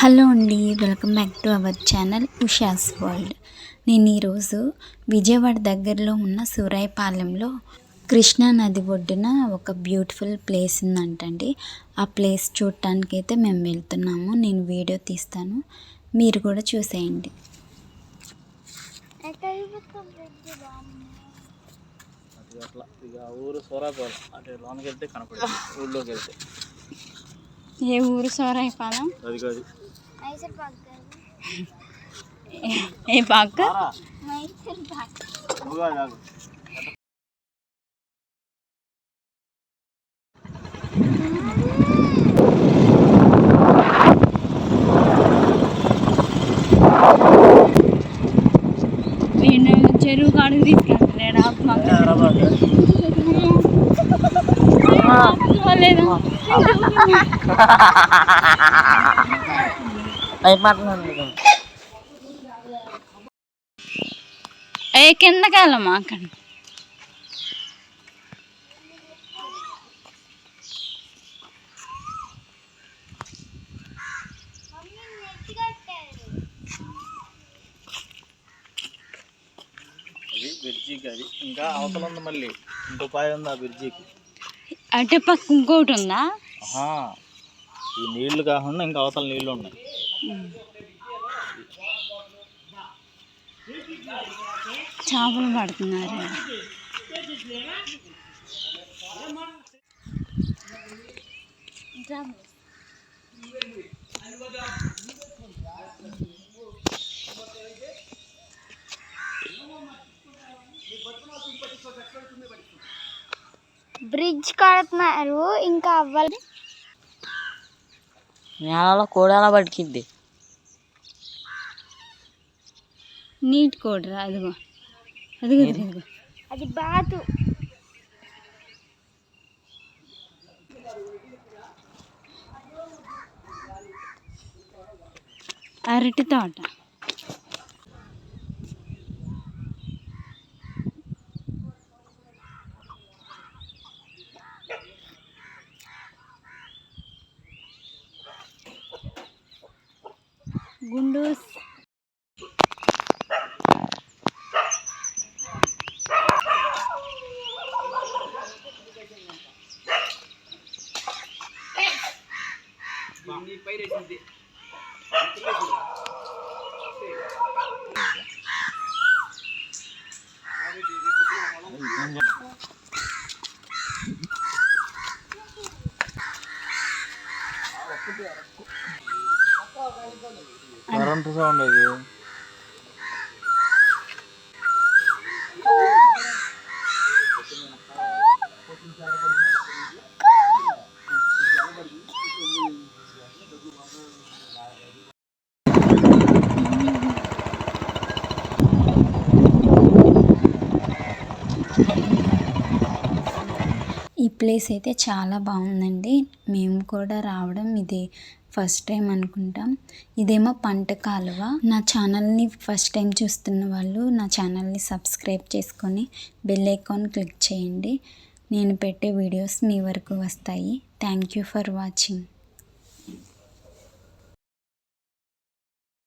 Hello అండి welcome back to our channel Usha's world. నేను ఈరోజు విజయవాడ దగ్గరలో ఉన్న సూరాయిపాలెంలో కృష్ణా నది ఒడ్డున ఒక బ్యూటిఫుల్ ప్లేస్ ఉందంటండి. ఆ ప్లేస్ చూడటానికి అయితే మేము వెళ్తున్నాము నేను వీడియో తీస్తాను మీరు కూడా చూసేయండి. అట్లా ఇక ఊరు సోరాపాలెం అంటే లోనకి వెళ్తే కనపడుతుంది ఊళ్ళోకి వెళ్తే ఏ ఊరు సూరాయపాలెం ఏ. వీడిని చెరువు కాడికి రాబా. లేదా ఏ కిందకి వెళ్ళమ్మా అక్కడ? అది బ్రిడ్జికి అది. ఇంకా అవతల ఉంది మళ్ళీ. ఇంకో పాయ ఉంది ఆ బ్రిడ్జికి అటే పక్క ఇంకోటి ఉందా ఈ నీళ్ళు కాకుండా ఇంకా అవతల నీళ్ళు ఉన్నాయి. చేపలు పడుతున్నారు. బ్రిడ్జ్ కడుతున్నారు. ఇంకా అవ్వాలి నేలలో కోడలా బతికిద్ది నీట్ కోడరా అదిగో. అదిగో అదిగో. అది బాతు. అరటి తోట. gundus Thank. కరెంటు సౌండ్ అది. ఈ ప్లేస్ అయితే చాలా బాగుందండి. మేము కూడా రావడం ఇది. ఫస్ట్ టైం అనుకుంటాం. ఇదేమో పంట కాలువ. నా ఛానల్ని ఫస్ట్ టైం చూస్తున్న వాళ్ళు నా ఛానల్ని సబ్స్క్రైబ్ చేసుకొని బెల్ ఐకాన్ క్లిక్ చేయండి. నేను పెట్టే వీడియోస్ మీ వరకు వస్తాయి. Thank you for watching.